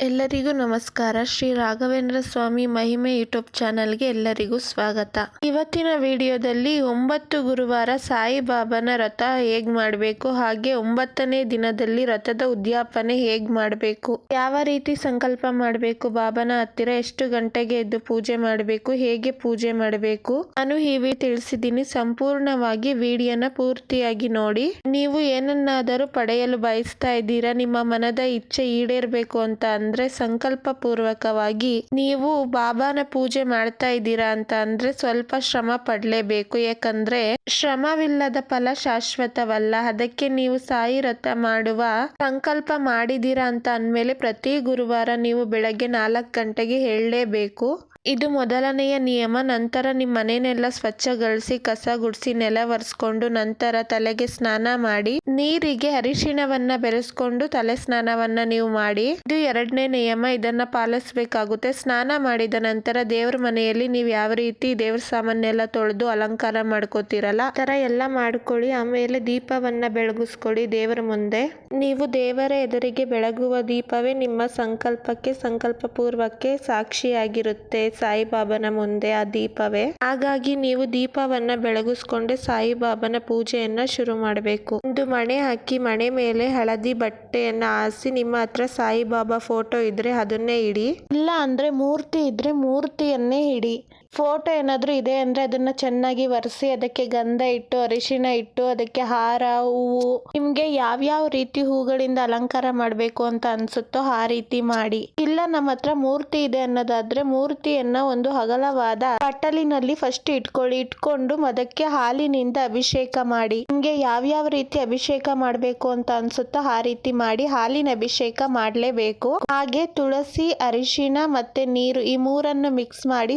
ಎಲ್ಲರಿಗೂ ನಮಸ್ಕಾರ. ಶ್ರೀ ರಾಘವೇಂದ್ರ ಸ್ವಾಮಿ ಮಹಿಮೆ ಯೂಟ್ಯೂಬ್ ಚಾನಲ್ಗೆ ಎಲ್ಲರಿಗೂ ಸ್ವಾಗತ. ಇವತ್ತಿನ ವಿಡಿಯೋದಲ್ಲಿ ಒಂಬತ್ತು ಗುರುವಾರ ಸಾಯಿಬಾಬಾನ ರಥ ಹೇಗ್ ಮಾಡಬೇಕು, ಹಾಗೆ ಒಂಬತ್ತನೇ ದಿನದಲ್ಲಿ ರಥದ ಉದ್ಯಾಪನೆ ಹೇಗ್ ಮಾಡಬೇಕು, ಯಾವ ರೀತಿ ಸಂಕಲ್ಪ ಮಾಡಬೇಕು, ಬಾಬನ ಹತ್ತಿರ ಎಷ್ಟು ಗಂಟೆಗೆ ಎದ್ದು ಪೂಜೆ ಮಾಡಬೇಕು, ಹೇಗೆ ಪೂಜೆ ಮಾಡಬೇಕು ನಾನು ಈ ವಿ ತಿಳಿಸಿದ್ದೀನಿ. ಸಂಪೂರ್ಣವಾಗಿ ವಿಡಿಯೋನ ಪೂರ್ತಿಯಾಗಿ ನೋಡಿ. ನೀವು ಏನನ್ನಾದರೂ ಪಡೆಯಲು ಬಯಸ್ತಾ ಇದ್ದೀರಾ, ನಿಮ್ಮ ಮನದ ಇಚ್ಛೆ ಈಡೇರ್ಬೇಕು ಅಂತ ಅಂದ್ರೆ ಸಂಕಲ್ಪ ಪೂರ್ವಕವಾಗಿ ನೀವು ಬಾಬಾನ ಪೂಜೆ ಮಾಡ್ತಾ ಇದ್ದೀರಾ ಅಂತ ಅಂದ್ರೆ ಸ್ವಲ್ಪ ಶ್ರಮ ಪಡಲೇಬೇಕು. ಯಾಕಂದ್ರೆ ಶ್ರಮವಿಲ್ಲದ ಫಲ ಶಾಶ್ವತವಲ್ಲ. ಅದಕ್ಕೆ ನೀವು ಸಾಯಿ ರಥ ಮಾಡುವ ಸಂಕಲ್ಪ ಮಾಡಿದ್ದೀರಾ ಅಂತ ಅಂದಮೇಲೆ ಪ್ರತಿ ಗುರುವಾರ ನೀವು ಬೆಳಗ್ಗೆ ನಾಲ್ಕು ಗಂಟೆಗೆ ಹೇಳಲೇಬೇಕು. ಇದು ಮೊದಲನೆಯ ನಿಯಮ. ನಂತರ ನಿಮ್ಮ ಮನೆಯನ್ನೆಲ್ಲ ಸ್ವಚ್ಛಗೊಳಿಸಿ, ಕಸ ಗುಡಿಸಿ, ನೆಲ ಒರೆಸ್ಕೊಂಡು ನಂತರ ತಲೆಗೆ ಸ್ನಾನ ಮಾಡಿ, ನೀರಿಗೆ ಅರಿಶಿಣವನ್ನ ಬೆರೆಸ್ಕೊಂಡು ತಲೆ ಸ್ನಾನವನ್ನ ನೀವು ಮಾಡಿ. ಇದು ಎರಡನೇ ನಿಯಮ. ಇದನ್ನ ಪಾಲಿಸಬೇಕಾಗುತ್ತೆ. ಸ್ನಾನ ಮಾಡಿದ ನಂತರ ದೇವ್ರ ಮನೆಯಲ್ಲಿ ನೀವು ಯಾವ ರೀತಿ ದೇವ್ರ ಸಾಮಾನೆಲ್ಲ ತೊಳೆದು ಅಲಂಕಾರ ಮಾಡ್ಕೋತಿರಲ್ಲ, ಆ ತರ ಎಲ್ಲ ಮಾಡ್ಕೊಳ್ಳಿ. ಆಮೇಲೆ ದೀಪವನ್ನ ಬೆಳಗಿಸ್ಕೊಳ್ಳಿ ದೇವರ ಮುಂದೆ. ನೀವು ದೇವರ ಎದುರಿಗೆ ಬೆಳಗುವ ದೀಪವೇ ನಿಮ್ಮ ಸಂಕಲ್ಪಕ್ಕೆ ಸಂಕಲ್ಪ ಪೂರ್ವಕ್ಕೆ ಸಾಕ್ಷಿಯಾಗಿರುತ್ತೆ. ಸಾಯಿಬಾಬನ ಮುಂದೆ ಆ ದೀಪವೇ. ಹಾಗಾಗಿ ನೀವು ದೀಪವನ್ನ ಬೆಳಗಿಸ್ಕೊಂಡೆ ಸಾಯಿಬಾಬನ ಪೂಜೆಯನ್ನ ಶುರು ಮಾಡಬೇಕು. ಒಂದು ಮಣೆ ಹಾಕಿ ಮಣೆ ಮೇಲೆ ಹಳದಿ ಬಟ್ಟೆಯನ್ನ ಹಾಸಿ ನಿಮ್ಮ ಹತ್ರ ಸಾಯಿಬಾಬಾ ಫೋಟೋ ಇದ್ರೆ ಅದನ್ನೇ ಇಡಿ. ಇಲ್ಲ ಅಂದ್ರೆ ಮೂರ್ತಿ ಇದ್ರೆ ಮೂರ್ತಿಯನ್ನೇ ಇಡಿ. ಫೋಟೋ ಏನಾದರೂ ಇದೆ ಅಂದರೆ ಅದನ್ನು ಚೆನ್ನಾಗಿ ಒರೆಸಿ ಅದಕ್ಕೆ ಗಂಧ ಇಟ್ಟು ಅರಿಶಿನ ಇಟ್ಟು, ಅದಕ್ಕೆ ಹಾರ, ಹೂವು, ನಿಮಗೆ ಯಾವ್ಯಾವ ರೀತಿ ಹೂಗಳಿಂದ ಅಲಂಕಾರ ಮಾಡಬೇಕು ಅಂತ ಅನ್ಸುತ್ತೋ ಆ ರೀತಿ ಮಾಡಿ. ಇಲ್ಲ ನಮ್ಮ ಹತ್ರ ಮೂರ್ತಿ ಇದೆ ಅನ್ನೋದಾದ್ರೆ ಮೂರ್ತಿಯನ್ನ ಒಂದು ಅಗಲವಾದ ಬಟ್ಟಲಿನಲ್ಲಿ ಫಸ್ಟ್ ಇಟ್ಕೊಳ್ಳಿ, ಇಟ್ಕೊಂಡು ಅದಕ್ಕೆ ಹಾಲಿನಿಂದ ಅಭಿಷೇಕ ಮಾಡಿ. ನಿಮಗೆ ಯಾವ್ಯಾವ ರೀತಿ ಅಭಿಷೇಕ ಮಾಡಬೇಕು ಅಂತ ಅನ್ಸುತ್ತೋ ಆ ರೀತಿ ಮಾಡಿ ಹಾಲಿನ ಅಭಿಷೇಕ ಮಾಡಲೇಬೇಕು. ಹಾಗೆ ತುಳಸಿ, ಅರಿಶಿಣ ಮತ್ತೆ ನೀರು ಈ ಮೂರನ್ನು ಮಿಕ್ಸ್ ಮಾಡಿ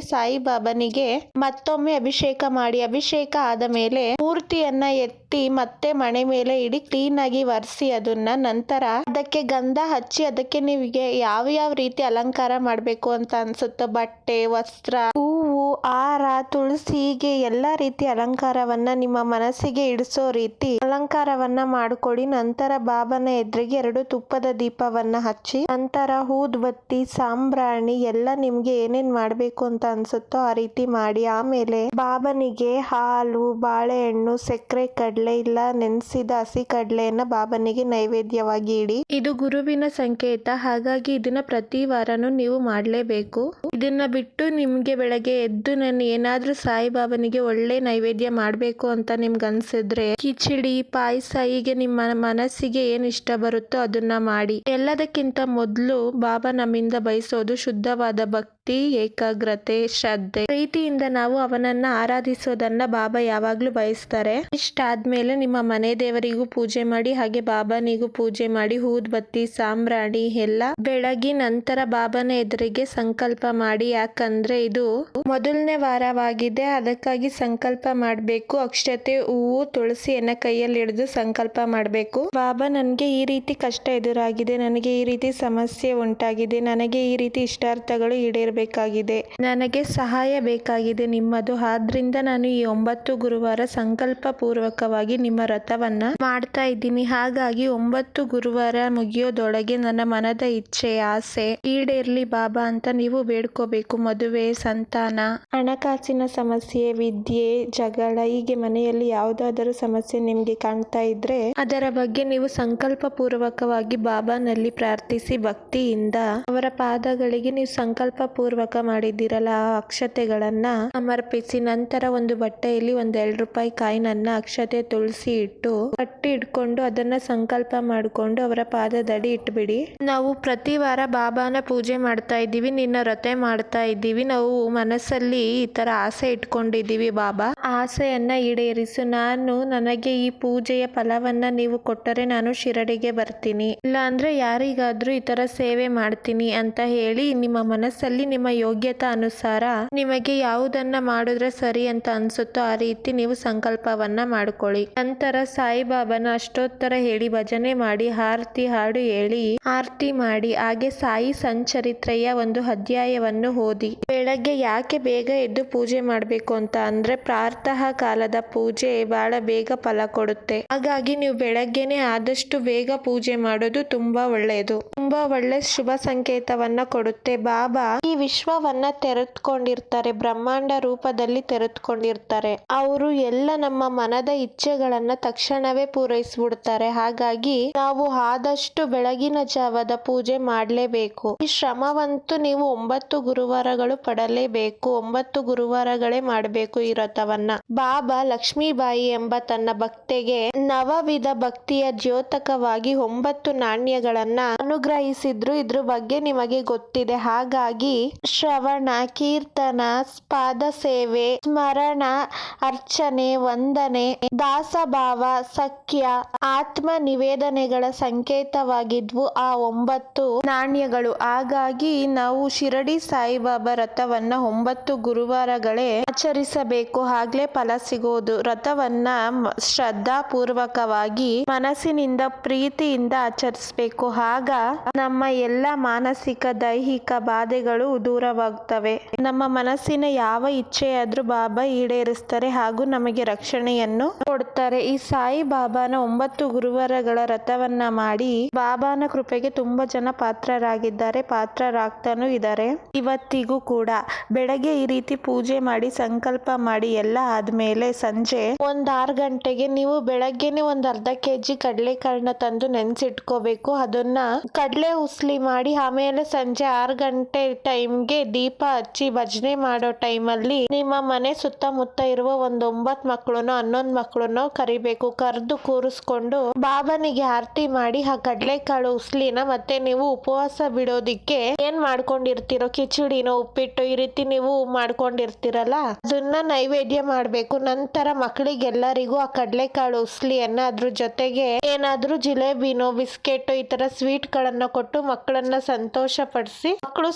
ಸಾಯಿಬಾಬನಿಗೆ ಮತ್ತೊಮ್ಮೆ ಅಭಿಷೇಕ ಮಾಡಿ ಅಭಿಷೇಕ ಆದ ಮೇಲೆ ಮೂರ್ತಿಯನ್ನ ಎತ್ತಿ ಮತ್ತೆ ಮಣೆ ಮೇಲೆ ಇಡಿ ಕ್ಲೀನ್ ಆಗಿ ಒರೆಸಿ ಅದನ್ನ ನಂತರ ಅದಕ್ಕೆ ಗಂಧ ಹಚ್ಚಿ ಅದಕ್ಕೆ ನಿಮಗೆ ಯಾವ ಯಾವ ರೀತಿ ಅಲಂಕಾರ ಮಾಡಬೇಕು ಅಂತ ಅನ್ಸುತ್ತೋ, ಬಟ್ಟೆ, ವಸ್ತ್ರ, ಹೂವು, ಹಾರ, ತುಳಸಿ ಹೀಗೆ ಎಲ್ಲಾ ರೀತಿ ಅಲಂಕಾರವನ್ನ ನಿಮ್ಮ ಮನಸ್ಸಿಗೆ ಇಡಿಸೋ ರೀತಿ ಅಲಂಕಾರವನ್ನ ಮಾಡಿಕೊಡಿ. ನಂತರ ಬಾಬನ ಎದುರಿಗೆ ಎರಡು ತುಪ್ಪದ ದೀಪವನ್ನ ಹಚ್ಚಿ ನಂತರ ಹೂದ್ಬತ್ತಿ, ಸಾಂಬ್ರಾಣಿ ಎಲ್ಲ ನಿಮ್ಗೆ ಏನೇನ್ ಮಾಡ್ಬೇಕು ಅಂತ ಅನ್ಸುತ್ತೋ ಆ ರೀತಿ ಮಾಡಿ. ಆಮೇಲೆ ಬಾಬನಿಗೆ ಹಾಲು, ಬಾಳೆಹಣ್ಣು, ಸಕ್ಕರೆ, ಕಡಲೆ ಇಲ್ಲ, ನೆನೆಸಿದ ಹಸಿ ಕಡಲೆಯನ್ನ ಬಾಬನಿಗೆ ನೈವೇದ್ಯವಾಗಿ ಇಡಿ. ಇದು ಗುರುವಿನ ಸಂಕೇತ, ಹಾಗಾಗಿ ಇದನ್ನ ಪ್ರತಿ ವಾರನೂ ನೀವು ಮಾಡಲೇಬೇಕು. ಇದನ್ನ ಬಿಟ್ಟು ನಿಮ್ಗೆ ಬೆಳಗ್ಗೆ ಎದ್ದು ನಾನು ಏನಾದ್ರೂ ಸಾಯಿಬಾಬನಿಗೆ ಒಳ್ಳೆ ನೈವೇದ್ಯ ಮಾಡಬೇಕು ಅಂತ ನಿಮ್ಗೆ ಅನ್ಸಿದ್ರೆ ಕಿಚಡಿ, ಪಾಯಸ, ಹೀಗೆ ನಿಮ್ಮ ಮನಸ್ಸಿಗೆ ಏನ್ ಇಷ್ಟ ಬರುತ್ತೋ ಅದನ್ನ ಮಾಡಿ. ಎಲ್ಲದಕ್ಕಿಂತ ಮೊದಲು ಬಾಬಾ ನಮ್ಮಿಂದ ಬಯಸೋದು ಶುದ್ಧವಾದ ಭಕ್ತಿ. ಏಕಾಗ್ರತೆ, ಶ್ರದ್ಧೆ, ಪ್ರೀತಿಯಿಂದ ನಾವು ಅವನನ್ನ ಆರಾಧಿಸೋದನ್ನ ಬಾಬಾ ಯಾವಾಗ್ಲೂ ಬಯಸ್ತಾರೆ. ಇಷ್ಟಾದ್ಮೇಲೆ ನಿಮ್ಮ ಮನೆ ದೇವರಿಗೂ ಪೂಜೆ ಮಾಡಿ, ಹಾಗೆ ಬಾಬಾನಿಗೂ ಪೂಜೆ ಮಾಡಿ ಬತ್ತಿ, ಸಾಂಬ್ರಾಣಿ ಎಲ್ಲ ಬೆಳಗಿ ನಂತರ ಬಾಬಾನ ಎದುರಿಗೆ ಸಂಕಲ್ಪ ಮಾಡಿ. ಯಾಕಂದ್ರೆ ಇದು ಮೊದಲನೇ ವಾರವಾಗಿದೆ, ಅದಕ್ಕಾಗಿ ಸಂಕಲ್ಪ ಮಾಡಬೇಕು. ಅಕ್ಷತೆ, ಹೂವು ತುಳಸಿಯನ್ನ ಕೈಯಲ್ಲಿ ಹಿಡಿದು ಸಂಕಲ್ಪ ಮಾಡಬೇಕು. ಬಾಬಾ, ನನಗೆ ಈ ರೀತಿ ಕಷ್ಟ ಎದುರಾಗಿದೆ, ನನಗೆ ಈ ರೀತಿ ಸಮಸ್ಯೆ ಉಂಟಾಗಿದೆ, ನನಗೆ ಈ ರೀತಿ ಇಷ್ಟಾರ್ಥಗಳು ಈಡೇರಬೇಕಾಗಿದೆ ನನಗೆ ಸಹಾಯ ಬೇಕಾಗಿದೆ ನಿಮ್ಮದು. ಆದ್ರಿಂದ ನಾನು ಈ ಒಂಬತ್ತು ಗುರುವಾರ ಸಂಕಲ್ಪ ಪೂರ್ವಕವಾಗಿ ನಿಮ್ಮ ರಥವನ್ನ ಮಾಡ್ತಾ ಇದ್ದೀನಿ. ಹಾಗಾಗಿ ಒಂಬತ್ತು ಗುರುವಾರ ಮುಗಿಯೋದೊಳಗೆ ನನ್ನ ಮನದ ಇಚ್ಛೆ, ಆಸೆ ಈಡೇರ್ಲಿ ಬಾಬಾ ಅಂತ ನೀವು ಬೇಡ್ಕೋಬೇಕು. ಮದುವೆ, ಸಂತಾನ, ಹಣಕಾಸಿನ ಸಮಸ್ಯೆ, ವಿದ್ಯೆ, ಜಗಳ, ಹೀಗೆ ಮನೆಯಲ್ಲಿ ಯಾವುದಾದರೂ ಸಮಸ್ಯೆ ನಿಮ್ಗೆ ಕಾಣ್ತಾ ಇದ್ರೆ ಅದರ ಬಗ್ಗೆ ನೀವು ಸಂಕಲ್ಪ ಪೂರ್ವಕವಾಗಿ ಬಾಬಾನಲ್ಲಿ ಪ್ರಾರ್ಥಿಸಿ ಭಕ್ತಿಯಿಂದ ಅವರ ಪಾದಗಳಿಗೆ ನೀವು ಸಂಕಲ್ಪ ಪೂರ್ವಕ ಮಾಡಿದ್ದೀರಲ್ಲ ಆ ಅಕ್ಷತೆಗಳನ್ನ ಸಮರ್ಪಿಸಿ, ನಂತರ ಒಂದು ಬಟ್ಟೆಯಲ್ಲಿ ಒಂದ್ ಎರಡು ರೂಪಾಯಿ ಕಾಯಿನನ್ನ ಅಕ್ಷತೆ ತುಳಸಿ ಇಟ್ಟು ಕಟ್ಟಿ ಇಟ್ಕೊಂಡು ಅದನ್ನ ಸಂಕಲ್ಪ ಮಾಡಿಕೊಂಡು ಅವರ ಪಾದದಡಿ ಇಟ್ಬಿಡಿ. ನಾವು ಪ್ರತಿ ವಾರ ಬಾಬಾನ ಪೂಜೆ ಮಾಡ್ತಾ ಇದ್ದೀವಿ, ನಿನ್ನ ರತೆ ಮಾಡ್ತಾ ಇದ್ದೀವಿ. ನಾವು ಮನಸ್ಸಲ್ಲಿ ಈ ತರ ಆಸೆ ಇಟ್ಕೊಂಡಿದ್ದೀವಿ ಬಾಬಾ. ಆಸೆಯನ್ನ ಈಡೇರಿಸು. ನಾನು ನನಗೆ ಈ ಪೂಜೆಯ ಫಲವನ್ನ ನೀವು ಕೊಟ್ಟರೆ ನಾನು ಶಿರಡಿಗೆ ಬರ್ತೀನಿ. ಇಲ್ಲ ಅಂದ್ರೆ ಯಾರಿಗಾದ್ರೂ ಈ ತರ ಸೇವೆ ಮಾಡ್ತೀನಿ ಅಂತ ಹೇಳಿ ನಿಮ್ಮ ಮನಸ್ಸಲ್ಲಿ ನಿಮ್ಮ ಯೋಗ್ಯತಾ ಅನುಸಾರ ನಿಮಗೆ ಯಾವುದನ್ನ ಮಾಡಿದ್ರೆ ಸರಿ ಅಂತ ಅನ್ಸುತ್ತೋ ಆ ರೀತಿ ನೀವು ಸಂಕಲ್ಪವನ್ನ ಮಾಡ್ಕೊಳ್ಳಿ. ನಂತರ ಸಾಯಿಬಾಬನ ಅಷ್ಟೋತ್ತರ ಹೇಳಿ ಭಜನೆ ಮಾಡಿ ಆರತಿ ಹಾಡು ಹೇಳಿ ಆರತಿ ಮಾಡಿ, ಹಾಗೆ ಸಾಯಿ ಸಂಚರಿತ್ರೆಯ ಒಂದು ಅಧ್ಯಾಯವನ್ನು ಓದಿ. ಬೆಳಗ್ಗೆ ಯಾಕೆ ಬೇಗ ಎದ್ದು ಪೂಜೆ ಮಾಡಬೇಕು ಅಂತ ಅಂದ್ರೆ ಪ್ರಾರ್ಥ ಕಾಲದ ಪೂಜೆ ಬಹಳ ಬೇಗ ಫಲ ಕೊಡುತ್ತೆ. ಹಾಗಾಗಿ ನೀವು ಬೆಳಗ್ಗೆನೆ ಆದಷ್ಟು ಬೇಗ ಪೂಜೆ ಮಾಡೋದು ತುಂಬಾ ಒಳ್ಳೆಯದು ತುಂಬಾ ಒಳ್ಳೆ ಶುಭ ಸಂಕೇತವನ್ನ ಕೊಡುತ್ತೆ. ಬಾಬಾ, ಈ ವಿಶ್ವವನ್ನ ತೆರೆದುಕೊಂಡಿರ್ತಾರೆ, ಬ್ರಹ್ಮಾಂಡ ರೂಪದಲ್ಲಿ ತೆರೆದುಕೊಂಡಿರ್ತಾರೆ. ಅವರು ಎಲ್ಲ ನಮ್ಮ ಮನದ ಇಚ್ಛೆಗಳನ್ನ ತಕ್ಷಣವೇ ಪೂರೈಸ್ಬಿಡ್ತಾರೆ. ಹಾಗಾಗಿ ನಾವು ಆದಷ್ಟು ಬೆಳಗಿನ ಜಾವದ ಪೂಜೆ ಮಾಡಲೇಬೇಕು. ಈ ಶ್ರಮವಂತೂ ನೀವು ಒಂಬತ್ತು ಗುರುವಾರಗಳು ಪಡಲೇಬೇಕು. ಒಂಬತ್ತು ಗುರುವಾರಗಳೇ ಮಾಡಬೇಕು ಈ ವ್ರತವನ್ನ ಬಾಬಾ ಲಕ್ಷ್ಮೀಬಾಯಿ ಎಂಬ ತನ್ನ ಭಕ್ತೆಗೆ ನವವಿಧ ಭಕ್ತಿಯ ದ್ಯೋತಕವಾಗಿ ಒಂಬತ್ತು ನಾಣ್ಯಗಳನ್ನ ಅನುಗ್ರಹಿಸಿದ್ರು. ಇದ್ರ ಬಗ್ಗೆ ನಿಮಗೆ ಗೊತ್ತಿದೆ. ಹಾಗಾಗಿ ಶ್ರವಣ, ಕೀರ್ತನ, ಪಾದ ಸೇವೆ, ಸ್ಮರಣ, ಅರ್ಚನೆ, ವಂದನೆ, ದಾಸಭಾವ, ಸಖ್ಯ, ಆತ್ಮ ನಿವೇದನೆಗಳ ಸಂಕೇತವಾಗಿದ್ವು ಆ ಒಂಬತ್ತು ನಾಣ್ಯಗಳು. ಹಾಗಾಗಿ ನಾವು ಶಿರಡಿ ಸಾಯಿಬಾಬಾ ರಥವನ್ನ ಒಂಬತ್ತು ಗುರುವಾರಗಳೇ ಆಚರಿಸಬೇಕು. ಆಗ್ಲೇ ಫಲ ಸಿಗೋದು. ರಥವನ್ನ ಮ- ಶ್ರದ್ಧಾಪೂರ್ವಕವಾಗಿ ಮನಸ್ಸಿನಿಂದ, ಪ್ರೀತಿಯಿಂದ ಆಚರಿಸಬೇಕು. ಆಗ ನಮ್ಮ ಎಲ್ಲ ಮಾನಸಿಕ, ದೈಹಿಕ ಬಾಧೆಗಳು ದೂರವಾಗ್ತವೆ. ನಮ್ಮ ಮನಸ್ಸಿನ ಯಾವ ಇಚ್ಛೆಯಾದ್ರೂ ಬಾಬಾ ಈಡೇರಿಸ್ತಾರೆ ಹಾಗೂ ನಮಗೆ ರಕ್ಷಣೆಯನ್ನು ಕೊಡ್ತಾರೆ. ಈ ಸಾಯಿ ಬಾಬಾನ ಒಂಬತ್ತು ಗುರುವಾರಗಳ ರಥವನ್ನ ಮಾಡಿ ಬಾಬಾನ ಕೃಪೆಗೆ ತುಂಬಾ ಜನ ಪಾತ್ರರಾಗಿದ್ದಾರೆ. ಪಾತ್ರರಾಗ್ತಾನೂ ಇದ್ದಾರೆ. ಇವತ್ತಿಗೂ ಕೂಡ ಬೆಳಗ್ಗೆ ಈ ರೀತಿ ಪೂಜೆ ಮಾಡಿ, ಸಂಕಲ್ಪ ಮಾಡಿ ಎಲ್ಲ ಆದ್ಮೇಲೆ ಸಂಜೆ ಒಂದ್ ಆರು ಗಂಟೆಗೆ ನೀವು ಬೆಳಗ್ಗೆನೆ ಒಂದ್ ಅರ್ಧ ಕೆಜಿ ಕಡಲೆಕಾಳನ್ನ ತಂದು ನೆನ್ಸಿಟ್ಕೋಬೇಕು. ಅದನ್ನ ಕಡಲೆ ಉಸ್ಲಿ ಮಾಡಿ ಆಮೇಲೆ ಸಂಜೆ ಆರು ಗಂಟೆ ಟೈಮ್ಗೆ ದೀಪ ಹಚ್ಚಿ ಭಜನೆ ಮಾಡೋ ಟೈಮಲ್ಲಿ ನಿಮ್ಮ ಮನೆ ಸುತ್ತಮುತ್ತ ಇರುವ ಒಂದ್ ಒಂಬತ್ ಮಕ್ಕಳನ್ನೋ ಹನ್ನೊಂದ್ ಮಕ್ಕಳನ್ನೋ ಕರಿಬೇಕು. ಕರೆದು ಕೂರಿಸ್ಕೊಂಡು ಬಾಬನಿಗೆ ಆರತಿ ಮಾಡಿ ಆ ಕಡಲೆಕಾಳು ಉಸ್ಲಿನ ಮತ್ತೆ ನೀವು ಉಪವಾಸ ಬಿಡೋದಿಕ್ಕೆ ಏನ್ ಮಾಡ್ಕೊಂಡಿರ್ತೀರೋ, ಕಿಚಡಿನೋ, ಉಪ್ಪಿಟ್ಟು ಈ ರೀತಿ ನೀವು ಮಾಡ್ಕೊಂಡಿರ್ತೀರಲ್ಲ? ಅದನ್ನ ನೈವೇದ್ಯ ಮಾಡ್ಬೇಕು. ನಂತರ ಮಕ್ಕಳಿಗೆಲ್ಲರಿಗೂ ಆ ಕಡಲೆಕಾಳು ಉಸ್ಲಿಯನ್ನ ಅದ್ರ ಜೊತೆಗೆ ಏನಾದ್ರೂ ಜಿಲೇಬಿನೋ, ಬಿಸ್ಕೆಟ್ ಈ ತರ ಸ್ವೀಟ್ ಗಳನ್ನ ಕೊಟ್ಟು ಮಕ್ಕಳನ್ನ ಸಂತೋಷ ಪಡಿಸಿ ಮಕ್ಕಳು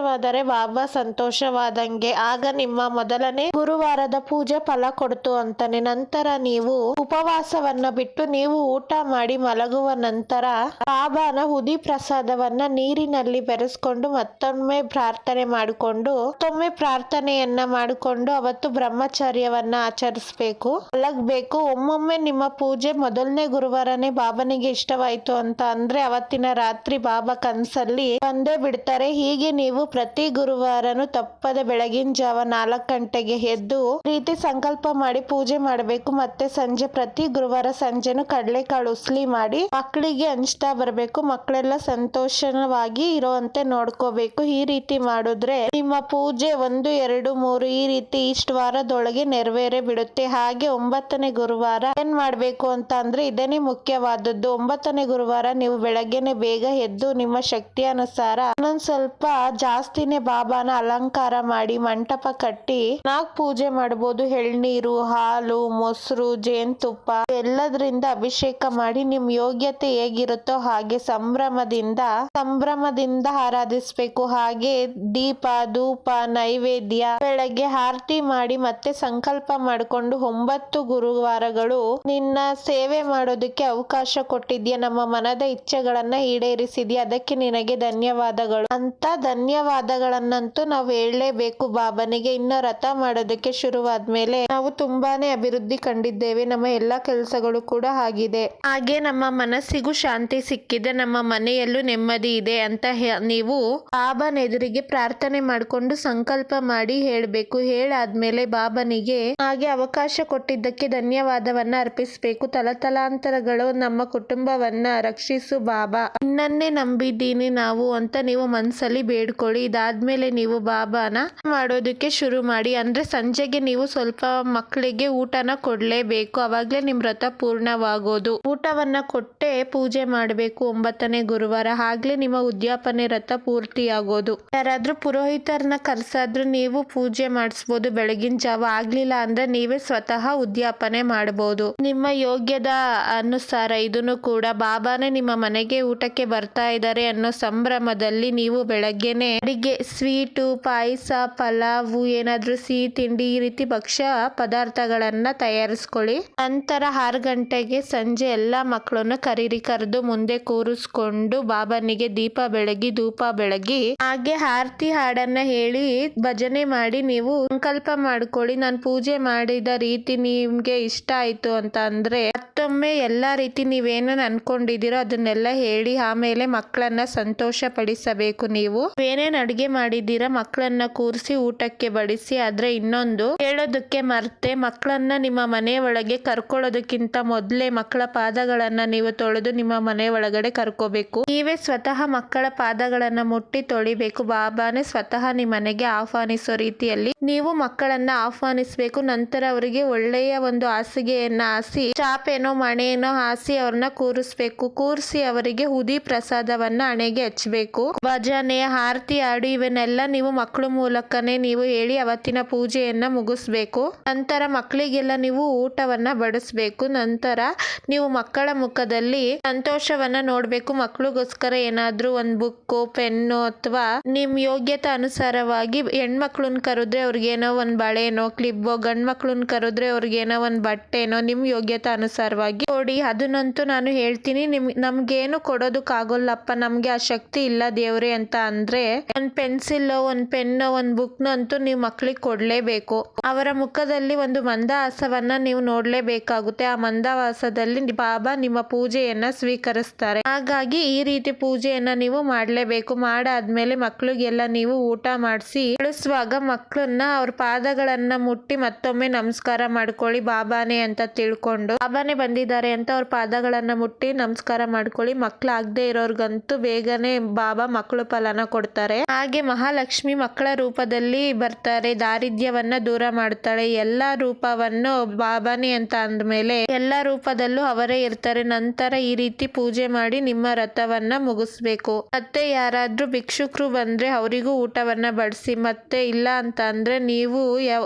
ಸಂತೋಷವಾದರೆ ಬಾಬಾ ಸಂತೋಷವಾದಂಗೆ, ಆಗ ನಿಮ್ಮ ಮೊದಲನೇ ಗುರುವಾರದ ಪೂಜೆ ಫಲ ಕೊಡ್ತು ಅಂತಾನೆ. ನಂತರ ನೀವು ಉಪವಾಸವನ್ನ ಬಿಟ್ಟು ನೀವು ಊಟ ಮಾಡಿ ಮಲಗುವ ನಂತರ ಬಾಬಾನ ಹುದಿ ಪ್ರಸಾದವನ್ನ ನೀರಿನಲ್ಲಿ ಬೆರೆಸ್ಕೊಂಡು ಮತ್ತೊಮ್ಮೆ ಪ್ರಾರ್ಥನೆ ಮಾಡಿಕೊಂಡು, ಮತ್ತೊಮ್ಮೆ ಪ್ರಾರ್ಥನೆಯನ್ನ ಮಾಡಿಕೊಂಡು ಅವತ್ತು ಬ್ರಹ್ಮಚರ್ಯವನ್ನ ಆಚರಿಸ್ಬೇಕು. ಮಲಗಬೇಕು. ಒಮ್ಮೊಮ್ಮೆ ನಿಮ್ಮ ಪೂಜೆ ಮೊದಲನೇ ಗುರುವಾರನೇ ಬಾಬನಿಗೆ ಇಷ್ಟವಾಯ್ತು ಅಂತ ಅಂದ್ರೆ ಅವತ್ತಿನ ರಾತ್ರಿ ಬಾಬಾ ಕನ್ಸಲ್ಲಿ ಬಂದೇ ಬಿಡ್ತಾರೆ. ಹೀಗೆ ನೀವು ಪ್ರತಿ ಗುರುವಾರನು ತಪ್ಪದೆ ಬೆಳಗಿನ ಜಾವ ನಾಲ್ಕು ಗಂಟೆಗೆ ಎದ್ದು ಪ್ರೀತಿ ಸಂಕಲ್ಪ ಮಾಡಿ ಪೂಜೆ ಮಾಡಬೇಕು. ಮತ್ತೆ ಸಂಜೆ, ಪ್ರತಿ ಗುರುವಾರ ಸಂಜೆನು ಕಡಲೆಕಾಳು ಉಸ್ಲಿ ಮಾಡಿ ಮಕ್ಕಳಿಗೆ ಹಂಚ್ತಾ ಬರಬೇಕು. ಮಕ್ಕಳೆಲ್ಲ ಸಂತೋಷವಾಗಿ ಇರುವಂತೆ ನೋಡ್ಕೋಬೇಕು. ಈ ರೀತಿ ಮಾಡಿದ್ರೆ ನಿಮ್ಮ ಪೂಜೆ ಒಂದು, ಎರಡು, ಮೂರು ಈ ರೀತಿ ಇಷ್ಟು ವಾರದೊಳಗೆ ನೆರವೇರೇ ಬಿಡುತ್ತೆ. ಹಾಗೆ ಒಂಬತ್ತನೇ ಗುರುವಾರ ಏನ್ ಮಾಡ್ಬೇಕು ಅಂತ ಅಂದ್ರೆ ಇದನ್ನೇ ಮುಖ್ಯವಾದದ್ದು. ಒಂಬತ್ತನೇ ಗುರುವಾರ ನೀವು ಬೆಳಗ್ಗೆನೆ ಬೇಗ ಎದ್ದು ನಿಮ್ಮ ಶಕ್ತಿ ಅನುಸಾರ ಒಂದೊಂದ್ ಸ್ವಲ್ಪ ಜಾಸ್ತಿನೇ ಬಾಬಾನ ಅಲಂಕಾರ ಮಾಡಿ ಮಂಟಪ ಕಟ್ಟಿ ನಾಗ್ ಪೂಜೆ ಮಾಡಬಹುದು ಎಳ್ನೀರು, ಹಾಲು, ಮೊಸರು, ಜೇನುತುಪ್ಪ ಎಲ್ಲದರಿಂದ ಅಭಿಷೇಕ ಮಾಡಿ ನಿಮ್ ಯೋಗ್ಯತೆ ಹೇಗಿರುತ್ತೋ ಹಾಗೆ ಸಂಭ್ರಮದಿಂದ ಸಂಭ್ರಮದಿಂದ ಆರಾಧಿಸ್ಬೇಕು. ಹಾಗೆ ದೀಪ, ಧೂಪ, ನೈವೇದ್ಯ, ಬೆಳಗ್ಗೆ ಆರತಿ ಮಾಡಿ ಮತ್ತೆ ಸಂಕಲ್ಪ ಮಾಡಿಕೊಂಡು ಒಂಬತ್ತು ಗುರುವಾರಗಳು ನಿನ್ನ ಸೇವೆ ಮಾಡೋದಕ್ಕೆ ಅವಕಾಶ ಕೊಟ್ಟಿದ್ಯಾ? ನಮ್ಮ ಮನದ ಇಚ್ಛೆಗಳನ್ನ ಈಡೇರಿಸಿದ್ಯಾ? ಅದಕ್ಕೆ ನಿನಗೆ ಧನ್ಯವಾದಗಳು. ಅಂತ ಧನ್ಯವಾದಗಳನ್ನಂತೂ ನಾವು ಹೇಳಲೇಬೇಕು. ಬಾಬನಿಗೆ ಇನ್ನು ರಥ ಮಾಡೋದಕ್ಕೆ ಶುರುವಾದ್ಮೇಲೆ ನಾವು ತುಂಬಾನೇ ಅಭಿವೃದ್ಧಿ ಕಂಡಿದ್ದೇವೆ. ನಮ್ಮ ಎಲ್ಲಾ ಕೆಲಸಗಳು ಕೂಡ ಆಗಿದೆ. ಹಾಗೆ ನಮ್ಮ ಮನಸ್ಸಿಗೂ ಶಾಂತಿ ಸಿಕ್ಕಿದೆ. ನಮ್ಮ ಮನೆಯಲ್ಲೂ ನೆಮ್ಮದಿ ಇದೆ ಅಂತ ನೀವು ಬಾಬನ ಎದುರಿಗೆ ಪ್ರಾರ್ಥನೆ ಮಾಡಿಕೊಂಡು ಸಂಕಲ್ಪ ಮಾಡಿ ಹೇಳಬೇಕು. ಹೇಳಾದ್ಮೇಲೆ ಬಾಬನಿಗೆ ಹಾಗೆ ಅವಕಾಶ ಕೊಟ್ಟಿದ್ದಕ್ಕೆ ಧನ್ಯವಾದವನ್ನ ಅರ್ಪಿಸಬೇಕು. ತಲತಲಾಂತರಗಳು ನಮ್ಮ ಕುಟುಂಬವನ್ನ ರಕ್ಷಿಸು ಬಾಬಾ. ನಿನ್ನನ್ನೇ ನಂಬಿದ್ದೀನಿ ನಾವು ಅಂತ ನೀವು ಮನ್ಸಲ್ಲಿ ಬೇಡ್ಕೊಳ್ಳಿ. ಇದಾದ್ಮೇಲೆ ನೀವು ಬಾಬಾನ ಮಾಡೋದಕ್ಕೆ ಶುರು ಮಾಡಿ. ಅಂದ್ರೆ ಸಂಜೆಗೆ ನೀವು ಸ್ವಲ್ಪ ಮಕ್ಕಳಿಗೆ ಊಟನ ಕೊಡ್ಲೇಬೇಕು. ಅವಾಗಲೇ ನಿಮ್ ವ್ರತ ಪೂರ್ಣವಾಗೋದು. ಊಟವನ್ನ ಕೊಟ್ಟೆ ಪೂಜೆ ಮಾಡಬೇಕು ಒಂಬತ್ತನೇ ಗುರುವಾರ. ಆಗ್ಲೇ ನಿಮ್ಮ ಉದ್ಯಾಪನೆ ವ್ರತ ಪೂರ್ತಿಯಾಗೋದು. ಯಾರಾದ್ರೂ ಪುರೋಹಿತರನ್ನ ಕರ್ಸಾದ್ರೂ ನೀವು ಪೂಜೆ ಮಾಡಿಸ್ಬೋದು ಬೆಳಗಿನ ಜಾವ. ಆಗ್ಲಿಲ್ಲ ಅಂದ್ರೆ ನೀವೇ ಸ್ವತಃ ಉದ್ಯಾಪನೆ ಮಾಡಬಹುದು ನಿಮ್ಮ ಯೋಗ್ಯದ ಅನುಸಾರ ಇದನ್ನು ಕೂಡ ಬಾಬಾನೇ ನಿಮ್ಮ ಮನೆಗೆ ಊಟಕ್ಕೆ ಬರ್ತಾ ಇದ್ದಾರೆ ಅನ್ನೋ ಸಂಭ್ರಮದಲ್ಲಿ ನೀವು ಬೆಳಗ್ಗೆನೆ ಅಡಿಗೆ, ಸ್ವೀಟು, ಪಾಯಸ, ಪಲಾವು, ಏನಾದರೂ ಸಿಹಿ ತಿಂಡಿ, ಈ ರೀತಿ ಭಕ್ಷ್ಯ ಪದಾರ್ಥಗಳನ್ನ ತಯಾರಿಸ್ಕೊಳ್ಳಿ. ನಂತರ ಆರು ಗಂಟೆಗೆ ಸಂಜೆ ಎಲ್ಲ ಮಕ್ಕಳನ್ನು ಕರೀರಿ. ಕರೆದು ಮುಂದೆ ಕೂರಿಸ್ಕೊಂಡು ಬಾಬನಿಗೆ ದೀಪ ಬೆಳಗಿ, ಧೂಪ ಬೆಳಗಿ, ಹಾಗೆ ಆರತಿ ಹಾಡನ್ನ ಹೇಳಿ ಭಜನೆ ಮಾಡಿ ನೀವು ಸಂಕಲ್ಪ ಮಾಡ್ಕೊಳ್ಳಿ. ನಾನು ಪೂಜೆ ಮಾಡಿದ ರೀತಿ ನಿಮ್ಗೆ ಇಷ್ಟ ಆಯ್ತು ಅಂತ ಅಂದ್ರೆ ಮತ್ತೊಮ್ಮೆ ಎಲ್ಲಾ ರೀತಿ ನೀವೇನೇನು ಅನ್ಕೊಂಡಿದೀರೋ ಅದನ್ನೆಲ್ಲ ಹೇಳಿ ಆಮೇಲೆ ಮಕ್ಕಳನ್ನ ಸಂತೋಷ ಪಡಿಸಬೇಕು ನೀವು. ಏನೇನ್ ಅಡ್ಗೆ ಮಾಡಿದ್ದೀರಾ? ಮಕ್ಕಳನ್ನ ಕೂರಿಸಿ ಊಟಕ್ಕೆ ಬಡಿಸಿ, ಆದ್ರೆ ಇನ್ನೊಂದು ಹೇಳೋದಕ್ಕೆ ಮರ್ತೆ. ಮಕ್ಕಳನ್ನ ನಿಮ್ಮ ಮನೆ ಒಳಗೆ ಕರ್ಕೊಳ್ಳೋದಕ್ಕಿಂತ ಮೊದಲೇ ಮಕ್ಕಳ ಪಾದಗಳನ್ನ ನೀವು ತೊಳೆದು ನಿಮ್ಮ ಮನೆ ಒಳಗಡೆ ಕರ್ಕೋಬೇಕು. ನೀವೇ ಸ್ವತಃ ಮಕ್ಕಳ ಪಾದಗಳನ್ನ ಮುಟ್ಟಿ ತೊಳಿಬೇಕು. ಬಾಬಾನೇ ಸ್ವತಃ ನಿಮ್ಮ ಮನೆಗೆ ಆಹ್ವಾನಿಸೋ ರೀತಿಯಲ್ಲಿ ನೀವು ಮಕ್ಕಳನ್ನ ಆಹ್ವಾನಿಸಬೇಕು. ನಂತರ ಅವರಿಗೆ ಒಳ್ಳೆಯ ಒಂದು ಹಾಸಿಗೆಯನ್ನ ಹಾಸಿ, ಚಾಪೇನೋ, ಮಣೇನೋ ಹಾಸಿ ಅವ್ರನ್ನ ಕೂರಿಸ್ಬೇಕು. ಕೂರಿಸಿ ಅವರಿಗೆ ಹುದಿ ಪ್ರಸಾದವನ್ನ ಹಣೆಗೆ ಹಚ್ಚಬೇಕು ಭಜನೆ, ಆರತಿ ಹಾಡು ಇವನ್ನೆಲ್ಲ ನೀವು ಮಕ್ಕಳ ಮೂಲಕನೇ ನೀವು ಹೇಳಿ ಅವತ್ತಿನ ಪೂಜೆಯನ್ನ ಮುಗಿಸ್ಬೇಕು. ನಂತರ ಮಕ್ಕಳಿಗೆಲ್ಲ ನೀವು ಊಟವನ್ನ ಬಡಿಸ್ಬೇಕು. ನಂತರ ನೀವು ಮಕ್ಕಳ ಮುಖದಲ್ಲಿ ಸಂತೋಷವನ್ನ ನೋಡ್ಬೇಕು. ಮಕ್ಕಳಿಗೋಸ್ಕರ ಏನಾದ್ರೂ ಒಂದ್ ಬುಕ್ಕು, ಪೆನ್ನು ಅಥವಾ ನಿಮ್ ಯೋಗ್ಯತೆ ಅನುಸಾರವಾಗಿ ಹೆಣ್ಮಕ್ಳನ್ನ ಕರೆದ್ರೆ ಅವ್ರಿಗೇನೋ ಒಂದ್ ಬಳೆನೋ, ಕ್ಲಿಪ್ಪೋ ಗಂಡ್ ಮಕ್ಳನ್ನ ಕರೆದ್ರೆ ಅವ್ರಿಗೇನೋ ಒಂದ್ ಬಟ್ಟೆನೋ ನಿಮ್ ಯೋಗ್ಯತೆ ಅನುಸಾರವಾಗಿ ನೋಡಿ ಅದನ್ನಂತೂ ನಾನು ಹೇಳ್ತೀನಿ, ನಿಮ್ ನಮ್ಗೇನು ಕೊಡೋದಕ್ಕಾಗೋಲ್ಲಪ್ಪ, ನಮ್ಗೆ ಆ ಶಕ್ತಿ ಇಲ್ಲ ದೇವ್ರೆ ಅಂತ ಅಂದ್ರೆ ಒಂದ್ ಪೆನ್ಸಿಲ್ ಒಂದ್ ಪೆನ್ ಒಂದ್ ಬುಕ್ ಅಂತೂ ನೀವು ಮಕ್ಕಳಿಗೆ ಕೊಡ್ಲೇಬೇಕು. ಅವರ ಮುಖದಲ್ಲಿ ಒಂದು ಮಂದಹಾಸವನ್ನ ನೀವು ನೋಡಲೇಬೇಕಾಗುತ್ತೆ. ಆ ಮಂದಹಾಸದಲ್ಲಿ ಬಾಬಾ ನಿಮ್ಮ ಪೂಜೆಯನ್ನ ಸ್ವೀಕರಿಸ್ತಾರೆ. ಹಾಗಾಗಿ ಈ ರೀತಿ ಪೂಜೆಯನ್ನ ನೀವು ಮಾಡ್ಲೇಬೇಕು. ಮಾಡಾದ್ಮೇಲೆ ಮಕ್ಕಳಿಗೆಲ್ಲ ನೀವು ಊಟ ಮಾಡಿಸಿ, ಕಳಿಸುವಾಗ ಮಕ್ಕಳನ್ನ ಅವ್ರ ಪಾದಗಳನ್ನ ಮುಟ್ಟಿ ಮತ್ತೊಮ್ಮೆ ನಮಸ್ಕಾರ ಮಾಡ್ಕೊಳ್ಳಿ. ಬಾಬಾನೆ ಅಂತ ತಿಳ್ಕೊಂಡು, ಬಾಬಾನೆ ಬಂದಿದ್ದಾರೆ ಅಂತ ಅವ್ರ ಪಾದಗಳನ್ನ ಮುಟ್ಟಿ ನಮಸ್ಕಾರ ಮಾಡ್ಕೊಳ್ಳಿ. ಮಕ್ಳಾಗದೆ ಇರೋರ್ಗಂತೂ ಬೇಗನೆ ಬಾಬಾ ಮಕ್ಕಳು ಫಲನ ಕೊಡ್ತಾರೆ. ಹಾಗೆ ಮಹಾಲಕ್ಷ್ಮಿ ಮಕ್ಕಳ ರೂಪದಲ್ಲಿ ಬರ್ತಾರೆ, ದಾರಿದ್ರ್ಯವನ್ನ ದೂರ ಮಾಡ್ತಾಳೆ. ಎಲ್ಲಾ ರೂಪವನ್ನು ಬಾಬಾನಿ ಅಂತ ಅಂದ್ಮೇಲೆ ಎಲ್ಲಾ ರೂಪದಲ್ಲೂ ಅವರೇ ಇರ್ತಾರೆ. ನಂತರ ಈ ರೀತಿ ಪೂಜೆ ಮಾಡಿ ನಿಮ್ಮ ರಥವನ್ನ ಮುಗಿಸ್ಬೇಕು. ಮತ್ತೆ ಯಾರಾದ್ರೂ ಭಿಕ್ಷುಕರು ಬಂದ್ರೆ ಅವರಿಗೂ ಊಟವನ್ನ ಬಡಿಸಿ, ಮತ್ತೆ ಇಲ್ಲ ಅಂತ ಅಂದ್ರೆ ನೀವು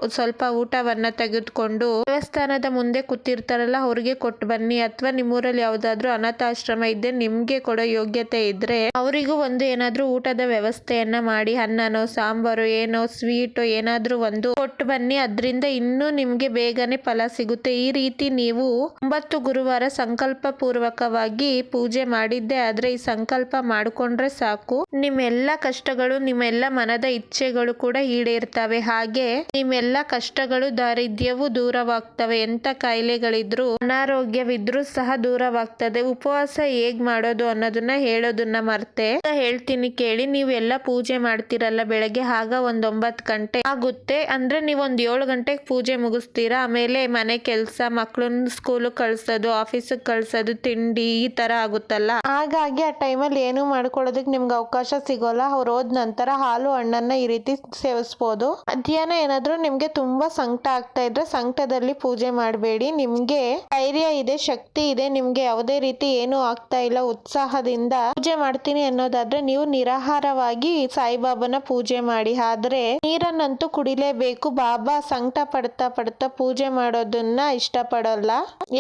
ಸ್ವಲ್ಪ ಊಟವನ್ನ ತೆಗೆದುಕೊಂಡು ದೇವಸ್ಥಾನದ ಮುಂದೆ ಕೂತಿರ್ತಾರಲ್ಲ, ಅವ್ರಿಗೆ ಕೊಟ್ಟು ಬನ್ನಿ. ಅಥವಾ ನಿಮ್ಮೂರಲ್ಲಿ ಯಾವ್ದಾದ್ರು ಅನಾಥಾಶ್ರಮ ಇದ್ದೆ ನಿಮ್ಗೆ ಕೊಡೋ ಯೋಗ್ಯತೆ ಇದ್ರೆ ಅವರಿಗೂ ಒಂದು ಏನಾದರೂ ಊಟದ ವ್ಯವಸ್ಥೆಯನ್ನ ಮಾಡಿ, ಅನ್ನನೋ, ಸಾಂಬಾರು, ಏನೋ, ಸ್ವೀಟ್, ಏನಾದರೂ ಒಂದು ಕೊಟ್ಟು ಬನ್ನಿ. ಅದರಿಂದ ಇನ್ನೂ ನಿಮ್ಗೆ ಬೇಗನೆ ಫಲ ಸಿಗುತ್ತೆ. ಈ ರೀತಿ ನೀವು ಒಂಬತ್ತು ಗುರುವಾರ ಸಂಕಲ್ಪ ಪೂರ್ವಕವಾಗಿ ಪೂಜೆ ಮಾಡಿದ್ದೆ, ಆದ್ರೆ ಈ ಸಂಕಲ್ಪ ಮಾಡ್ಕೊಂಡ್ರೆ ಸಾಕು. ನಿಮ್ಮೆಲ್ಲ ಕಷ್ಟಗಳು, ನಿಮ್ಮೆಲ್ಲ ಮನದ ಇಚ್ಛೆಗಳು ಕೂಡ ಈಡೇರ್ತವೆ. ಹಾಗೆ ನಿಮ್ಮೆಲ್ಲ ಕಷ್ಟಗಳು, ದಾರಿದ್ರ್ಯವು ದೂರವಾಗ್ತವೆ ಎಂತ ಕಾಯಿಲೆಗಳಿದ್ರು ಅನಾರೋಗ್ಯವಿದ್ರೂ ಸಹ ದೂರವಾಗ್ತದೆ. ಉಪವಾಸ ಹೇಗ್ ಮಾಡೋದು ಅನ್ನೋದನ್ನ ಹೇಳೋದನ್ನ ಮರ್ತೆ. ಹೇಳ್ತೀನಿ ಕೇಳಿ, ನೀವು ಎಲ್ಲ ಪೂಜೆ ಮಾಡ್ತಿರಲ್ಲ ಬೆಳಗ್ಗೆ ಆಗ ಒಂದ್ ಒಂಬತ್ ಗಂಟೆ ಆಗುತ್ತೆ. ಅಂದ್ರೆ ನೀವ್ ಒಂದ್ ಏಳು ಗಂಟೆಗೆ ಪೂಜೆ ಮುಗಿಸ್ತೀರಾ? ಆಮೇಲೆ ಮನೆ ಕೆಲ್ಸ ಮಕ್ಳನ್ನ ಸ್ಕೂಲ್ ಕಳ್ಸೋದು ಆಫೀಸಿಗೆ ಕಳ್ಸೋದು, ತಿಂಡಿ ಈ ತರ ಆಗುತ್ತಲ್ಲ? ಹಾಗಾಗಿ ಆ ಟೈಮಲ್ಲಿ ಏನು ಮಾಡ್ಕೊಳ್ಳೋದಕ್ಕೆ ನಿಮ್ಗೆ ಅವಕಾಶ ಸಿಗೋಲ್ಲ. ಅವ್ರು ಹೋದ ನಂತರ ಹಾಲು, ಹಣ್ಣನ್ನ ಈ ರೀತಿ ಸೇವಿಸ್ಬೋದು. ಮಧ್ಯಾಹ್ನ ಏನಾದ್ರೂ ನಿಮ್ಗೆ ತುಂಬಾ ಸಂಕಟ ಆಗ್ತಾ ಇದ್ರೆ ಸಂಕಟದಲ್ಲಿ ಪೂಜೆ ಮಾಡಬೇಡಿ. ನಿಮ್ಗೆ ಧೈರ್ಯ ಇದೆ, ಶಕ್ತಿ ಇದೆ, ನಿಮ್ಗೆ ಯಾವುದೇ ರೀತಿ ಏನು ಆಗ್ತಾ ಇಲ್ಲ, ಉತ್ಸಾಹದಿಂದ ಪೂಜೆ ಮಾಡ್ತೀನಿ ಅನ್ನೋದಾದ್ರೆ ನೀವು ನಿರಾಹಾರವಾಗಿ ಸಾಯಿಬಾಬಾನ ಪೂಜೆ ಮಾಡಿ. ಆದ್ರೆ ನೀರನ್ನಂತೂ ಕುಡಿಲೇಬೇಕು. ಬಾಬಾ ಸಂಕಟ ಪಡ್ತಾ ಪಡ್ತಾ ಪೂಜೆ ಮಾಡೋದನ್ನ ಇಷ್ಟಪಡಲ್ಲ.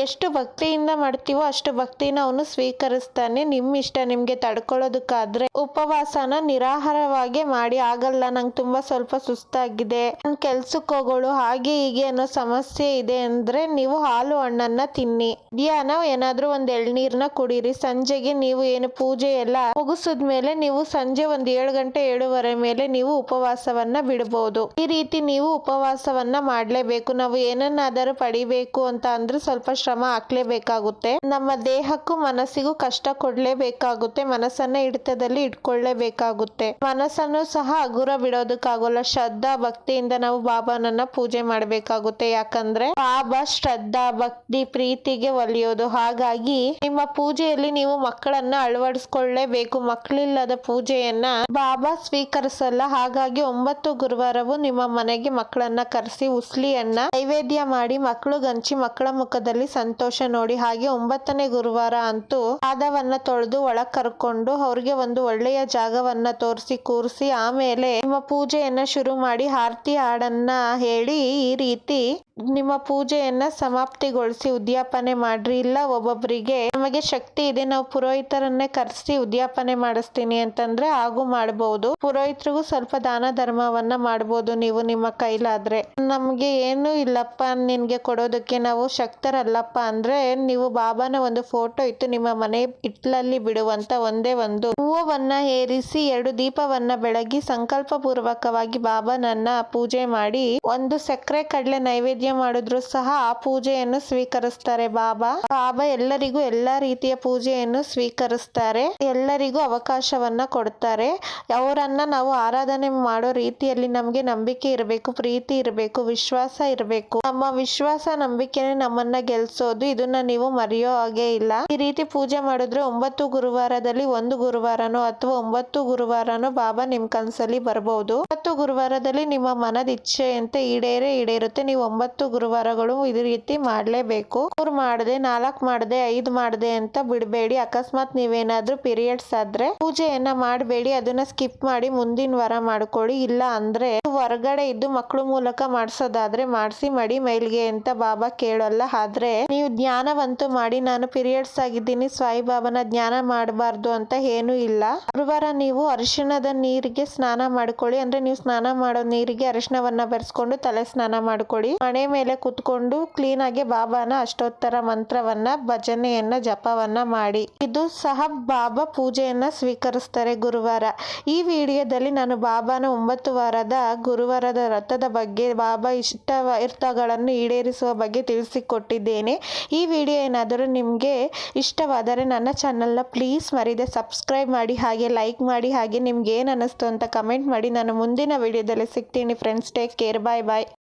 ಎಷ್ಟು ಭಕ್ತಿಯಿಂದ ಮಾಡ್ತೀವೋ ಅಷ್ಟು ಭಕ್ತಿನ ಅವನು ಸ್ವೀಕರಿಸ್ತಾನೆ. ನಿಮ್ ಇಷ್ಟ ನಿಮ್ಗೆ ತಡ್ಕೊಳ್ಳೋದಕ್ಕಾದ್ರೆ ಉಪವಾಸನ ನಿರಾಹಾರವಾಗಿ ಮಾಡಿ. ಆಗಲ್ಲ, ನಂಗೆ ತುಂಬಾ ಸ್ವಲ್ಪ ಸುಸ್ತಾಗಿದೆ. ನನ್ ಕೆಲ್ಸಕ್ಕೆ ಹೋಗೋಳು ಹಾಗೆ ಹೀಗೆ ಅನ್ನೋ ಸಮಸ್ಯೆ ಇದೆ ಅಂದ್ರೆ ನೀವು ಹಾಲು ಹಣ್ಣನ್ನ ತಿನ್ನಿ. ಮಧ್ಯಾಹ್ನ ಏನಾದರೂ ಒಂದ್ ಎಳ್ನೀರ್ನ ಕುಡೀರಿ. ಸಂಜೆಗೆ ನೀವು ಏನು ಪೂಜೆ ಎಲ್ಲ ಮುಗಿಸಿದ್ಮೇಲೆ ನೀವು ಸಂಜೆ ಒಂದ್ ಏಳು ಗಂಟೆ, ಏಳುವರೆ ಮೇಲೆ ನೀವು ಉಪವಾಸವನ್ನ ಬಿಡಬಹುದು ಈ ರೀತಿ ನೀವು ಉಪವಾಸವನ್ನ ಮಾಡ್ಲೇಬೇಕು. ನಾವು ಏನನ್ನಾದರೂ ಪಡಿಬೇಕು ಅಂತ ಅಂದ್ರೆ ಸ್ವಲ್ಪ ಶ್ರಮ ಹಾಕ್ಲೇಬೇಕಾಗುತ್ತೆ. ನಮ್ಮ ದೇಹಕ್ಕೂ ಮನಸ್ಸಿಗೂ ಕಷ್ಟ ಕೊಡ್ಲೇಬೇಕಾಗುತ್ತೆ. ಮನಸ್ಸನ್ನ ಹಿಡಿತದಲ್ಲಿ ಇಟ್ಕೊಳ್ಳೇಬೇಕಾಗುತ್ತೆ. ಮನಸ್ಸನ್ನು ಸಹ ಹಗುರ ಬಿಡೋದಕ್ಕಾಗೋಲ್ಲ. ಶ್ರದ್ಧಾ, ಭಕ್ತಿಯಿಂದ ನಾವು ಬಾಬಾನನ್ನ ಪೂಜೆ ಮಾಡ್ಬೇಕಾಗುತ್ತೆ. ಯಾಕಂದ್ರೆ ಬಾಬಾ ಶ್ರದ್ಧಾ, ಭಕ್ತಿ, ಪ್ರೀತಿಗೆ ಒಲಿಯೋದು. ಹಾಗಾಗಿ ನಿಮ್ಮ ಪೂಜೆಯಲ್ಲಿ ನೀವು ಮಕ್ಕಳನ್ನ ಅಳವಡಿಸ್ಕೊಳ್ಳೇಬೇಕು. ಮಕ್ಕಳಿಲ್ಲದ ಪೂಜೆಯನ್ನ ಬಾಬಾ ಸ್ವೀಕರಿಸಲ್ಲ. ಹಾಗಾಗಿ ಒಂಬತ್ತು ಗುರುವಾರವು ನಿಮ್ಮ ಮನೆಗೆ ಮಕ್ಕಳನ್ನ ಕರೆಸಿ ಉಸ್ಲಿಯನ್ನ ನೈವೇದ್ಯ ಮಾಡಿ ಮಕ್ಕಳು ಗಂಚಿ ಮಕ್ಕಳ ಮುಖದಲ್ಲಿ ಸಂತೋಷ ನೋಡಿ. ಹಾಗೆ ಒಂಬತ್ತನೇ ಗುರುವಾರ ಅಂತೂ ಪಾದವನ್ನ ತೊಳೆದು ಒಳಗ್ ಕರ್ಕೊಂಡು ಅವ್ರಿಗೆ ಒಂದು ಒಳ್ಳೆಯ ಜಾಗವನ್ನ ತೋರಿಸಿ ಕೂರಿಸಿ ಆಮೇಲೆ ನಿಮ್ಮ ಪೂಜೆಯನ್ನ ಶುರು ಮಾಡಿ, ಆರತಿ ಹಾಡನ್ನ ಹೇಳಿ ಈ ರೀತಿ ನಿಮ್ಮ ಪೂಜೆಯನ್ನ ಸಮಾಪ್ತಿಗೊಳಿಸಿ ಉದ್ಯಾಪನೆ ಮಾಡ್ರಿ. ಇಲ್ಲ, ಒಬ್ಬೊಬ್ಬರಿಗೆ ನಮಗೆ ಶಕ್ತಿ ಇದೆ. ನಾವು ಪುರೋಹಿತರನ್ನೇ ಕರೆಸಿ ಉದ್ಯಾಪನೆ ಮಾಡಿಸ್ತೀನಿ ಅಂತಂದ್ರೆ ಹಾಗೂ ಮಾಡಬಹುದು ಪುರೋಹಿತರಿಗೂ ಸ್ವಲ್ಪ ದಾನ ಧರ್ಮವನ್ನ ಮಾಡಬಹುದು ನೀವು ನಿಮ್ಮ ಕೈಲಾದ್ರೆ. ನಮ್ಗೆ ಏನು ಇಲ್ಲಪ್ಪ, ನಿನ್ಗೆ ಕೊಡೋದಕ್ಕೆ ನಾವು ಶಕ್ತರಲ್ಲಪ್ಪ ಅಂದ್ರೆ ನೀವು ಬಾಬಾನ ಒಂದು ಫೋಟೋ ಇತ್ತು ನಿಮ್ಮ ಮನೆ ಇಟ್ಲಲ್ಲಿ ಬಿಡುವಂತ ಒಂದೇ ಒಂದು ಹೂವನ್ನ ಏರಿಸಿ, ಎರಡು ದೀಪವನ್ನ ಬೆಳಗಿ ಸಂಕಲ್ಪ ಪೂರ್ವಕವಾಗಿ ಬಾಬಾನನ್ನ ಪೂಜೆ ಮಾಡಿ, ಒಂದು ಸಕ್ಕರೆ ಕಡಲೆ ನೈವೇದ್ಯ ಮಾಡಿದ್ರು ಸಹ ಆ ಪೂಜೆಯನ್ನು ಸ್ವೀಕರಿಸ್ತಾರೆ ಬಾಬಾ. ಬಾಬಾ ಎಲ್ಲರಿಗೂ ಎಲ್ಲಾ ರೀತಿಯ ಪೂಜೆಯನ್ನು ಸ್ವೀಕರಿಸ್ತಾರೆ. ಎಲ್ಲರಿಗೂ ಅವಕಾಶವನ್ನ ಕೊಡ್ತಾರೆ. ಅವರನ್ನ ನಾವು ಆರಾಧನೆ ಮಾಡೋ ರೀತಿಯಲ್ಲಿ ನಮ್ಗೆ ನಂಬಿಕೆ ಇರಬೇಕು, ಪ್ರೀತಿ ಇರಬೇಕು, ವಿಶ್ವಾಸ ಇರಬೇಕು. ನಮ್ಮ ವಿಶ್ವಾಸ, ನಂಬಿಕೆನೆ ನಮ್ಮನ್ನ ಗೆಲ್ಸೋದು. ಇದನ್ನ ನೀವು ಮರೆಯೋ ಹಾಗೆ ಇಲ್ಲ. ಈ ರೀತಿ ಪೂಜೆ ಮಾಡಿದ್ರೆ ಒಂಬತ್ತು ಗುರುವಾರದಲ್ಲಿ ಒಂದು ಗುರುವಾರನೋ ಅಥವಾ ಒಂಬತ್ತು ಗುರುವಾರನೋ ಬಾಬಾ ನಿಮ್ ಕನ್ಸಲ್ಲಿ ಬರಬಹುದು ಒಂಬತ್ತು ಗುರುವಾರದಲ್ಲಿ ನಿಮ್ಮ ಮನದ ಇಚ್ಛೆಯಂತೆ ಈಡೇರೇ, ಈಡೇರುತ್ತೆ. ನೀವು ಒಂಬತ್ತು ಗುರುವಾರಗಳು ಇದೇ ರೀತಿ ಮಾಡಲೇಬೇಕು. ಮೂರು ಮಾಡದೆ, ನಾಲ್ಕು ಮಾಡದೆ, ಐದು ಮಾಡದೆ ಅಂತ ಬಿಡಬೇಡಿ. ಅಕಸ್ಮಾತ್ ನೀವೇನಾದ್ರೂ ಪೀರಿಯಡ್ಸ್ ಆದ್ರೆ ಪೂಜೆಯನ್ನ ಮಾಡಬೇಡಿ. ಅದನ್ನ ಸ್ಕಿಪ್ ಮಾಡಿ ಮುಂದಿನ ವಾರ ಮಾಡ್ಕೊಳ್ಳಿ. ಇಲ್ಲ ಅಂದ್ರೆ ಹೊರಗಡೆ ಇದ್ದು ಮಕ್ಕಳು ಮೂಲಕ ಮಾಡಿಸೋದಾದ್ರೆ ಮಾಡಿಸಿ ಮಡಿ ಮೈಲ್ಗೆ ಅಂತ ಬಾಬಾ ಕೇಳಲ್ಲ. ಆದ್ರೆ ನೀವು ಧ್ಯಾನವಂತೂ ಮಾಡಿ, ನಾನು ಪೀರಿಯಡ್ಸ್ ಆಗಿದ್ದೀನಿ ಸಾಯಿಬಾಬಾನ ಧ್ಯಾನ ಮಾಡಬಾರ್ದು ಅಂತ ಏನು ಇಲ್ಲ. ಗುರುವಾರ ನೀವು ಅರಿಶಿಣದ ನೀರಿಗೆ ಸ್ನಾನ ಮಾಡ್ಕೊಳ್ಳಿ. ಅಂದ್ರೆ ನೀವು ಸ್ನಾನ ಮಾಡೋ ನೀರಿಗೆ ಅರಿಶಿಣವನ್ನ ಬೆರೆಸ್ಕೊಂಡು ತಲೆ ಸ್ನಾನ ಮಾಡ್ಕೊಳ್ಳಿ. ಮನೆ ಮೇಲೆ ಕುತ್ಕೊಂಡು ಕ್ಲೀನಾಗಿ ಬಾಬಾನ ಅಷ್ಟೋತ್ತರ ಮಂತ್ರವನ್ನ, ಭಜನೆಯನ್ನ, ಜಪವನ್ನ ಮಾಡಿ. ಇದು ಸಹ ಬಾಬಾ ಪೂಜೆಯನ್ನ ಸ್ವೀಕರಿಸ್ತಾರೆ ಗುರುವಾರ. ಈ ವಿಡಿಯೋದಲ್ಲಿ ನಾನು ಬಾಬಾನ ಒಂಬತ್ತು ವಾರದ ಗುರುವಾರದ ರಥದ ಬಗ್ಗೆ, ಬಾಬಾ ಇಷ್ಟ ಇರ್ತಗಳನ್ನು ಈಡೇರಿಸುವ ಬಗ್ಗೆ ತಿಳಿಸಿಕೊಟ್ಟಿದ್ದೇನೆ. ಈ ವಿಡಿಯೋ ಏನಾದರೂ ನಿಮಗೆ ಇಷ್ಟವಾದರೆ ನನ್ನ ಚಾನಲ್ನ ಪ್ಲೀಸ್ ಮರಿದೆ ಸಬ್ಸ್ಕ್ರೈಬ್ ಮಾಡಿ, ಹಾಗೆ ಲೈಕ್ ಮಾಡಿ, ಹಾಗೆ ನಿಮ್ಗೆ ಏನು ಅನ್ನಿಸ್ತು ಅಂತ ಕಮೆಂಟ್ ಮಾಡಿ. ನಾನು ಮುಂದಿನ ವಿಡಿಯೋದಲ್ಲಿ ಸಿಗ್ತೀನಿ friends. Take care. Bye bye.